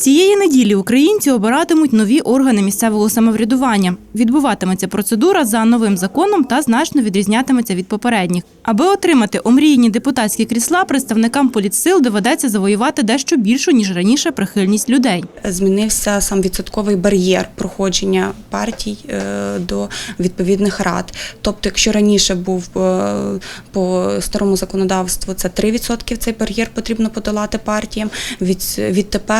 Цієї неділі українці обиратимуть нові органи місцевого самоврядування. Відбуватиметься процедура за новим законом та значно відрізнятиметься від попередніх. Аби отримати омріяні депутатські крісла, представникам політсил доведеться завоювати дещо більшу ніж раніше прихильність людей. Змінився сам відсотковий бар'єр проходження партій е, до відповідних рад. Тобто, якщо раніше був е, по старому законодавству це 3% цей бар'єр потрібно подолати партіям. Від,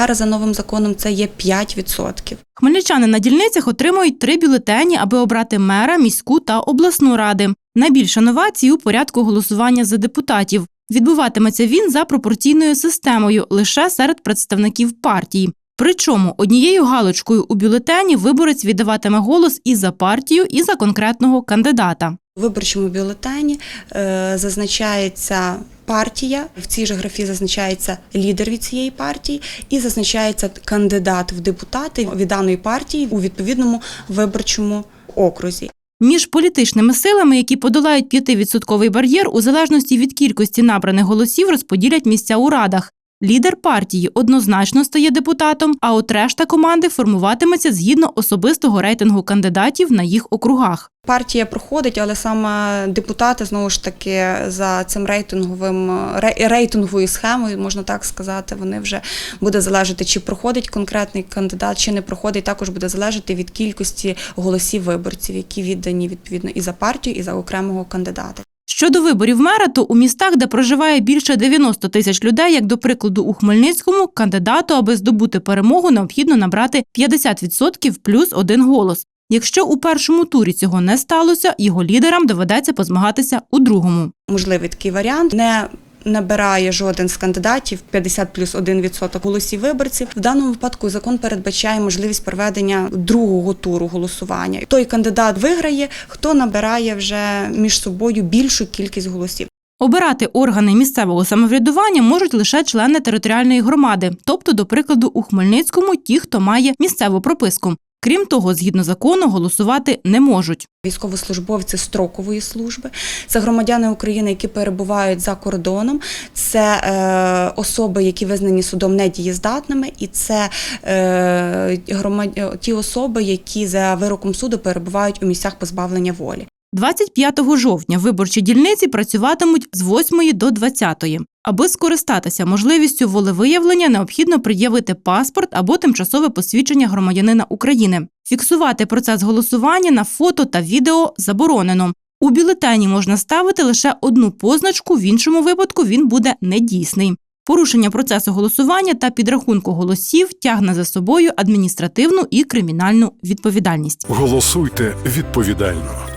відтепер за новим законом це є 5%. Хмельничани на дільницях отримують три бюлетені, аби обрати мера, міську та обласну ради. Найбільша новація у порядку голосування за депутатів. Відбуватиметься він за пропорційною системою лише серед представників партії. Причому однією галочкою у бюлетені виборець віддаватиме голос і за партію, і за конкретного кандидата. У виборчому бюлетені е, зазначається партія, в цій же графі зазначається лідер від цієї партії і зазначається кандидат в депутати від даної партії у відповідному виборчому окрузі. Між політичними силами, які подолають 5-відсотковий бар'єр, у залежності від кількості набраних голосів розподілять місця у радах. Лідер партії однозначно стає депутатом, а от решта команди формуватиметься згідно особистого рейтингу кандидатів на їх округах. Партія проходить, але саме депутати знову ж таки за цим рейтинговим ре- рейтинговою схемою, можна так сказати, вони вже буде залежати, чи проходить конкретний кандидат, чи не проходить. Також буде залежати від кількості голосів виборців, які віддані відповідно і за партію, і за окремого кандидата. Щодо виборів мера, то у містах, де проживає більше 90 тисяч людей, як до прикладу у Хмельницькому, кандидату, аби здобути перемогу, необхідно набрати 50% плюс один голос. Якщо у першому турі цього не сталося, його лідерам доведеться позмагатися у другому. Можливий такий варіант не набирає жоден з кандидатів 50 плюс 1% голосів виборців. В даному випадку закон передбачає можливість проведення другого туру голосування. Той кандидат виграє, хто набирає вже між собою більшу кількість голосів. Обирати органи місцевого самоврядування можуть лише члени територіальної громади, тобто, до прикладу, у Хмельницькому ті, хто має місцеву прописку. Крім того, згідно закону, голосувати не можуть. Військовослужбовці строкової служби, це громадяни України, які перебувають за кордоном, це е, особи, які визнані судом недієздатними, і це е, громад... ті особи, які за вироком суду перебувають у місцях позбавлення волі. 25 жовтня виборчі дільниці працюватимуть з 8 до 20. Аби скористатися можливістю волевиявлення, необхідно пред'явити паспорт або тимчасове посвідчення громадянина України. Фіксувати процес голосування на фото та відео заборонено. У бюлетені можна ставити лише одну позначку, в іншому випадку він буде недійсний. Порушення процесу голосування та підрахунку голосів тягне за собою адміністративну і кримінальну відповідальність. Голосуйте відповідально.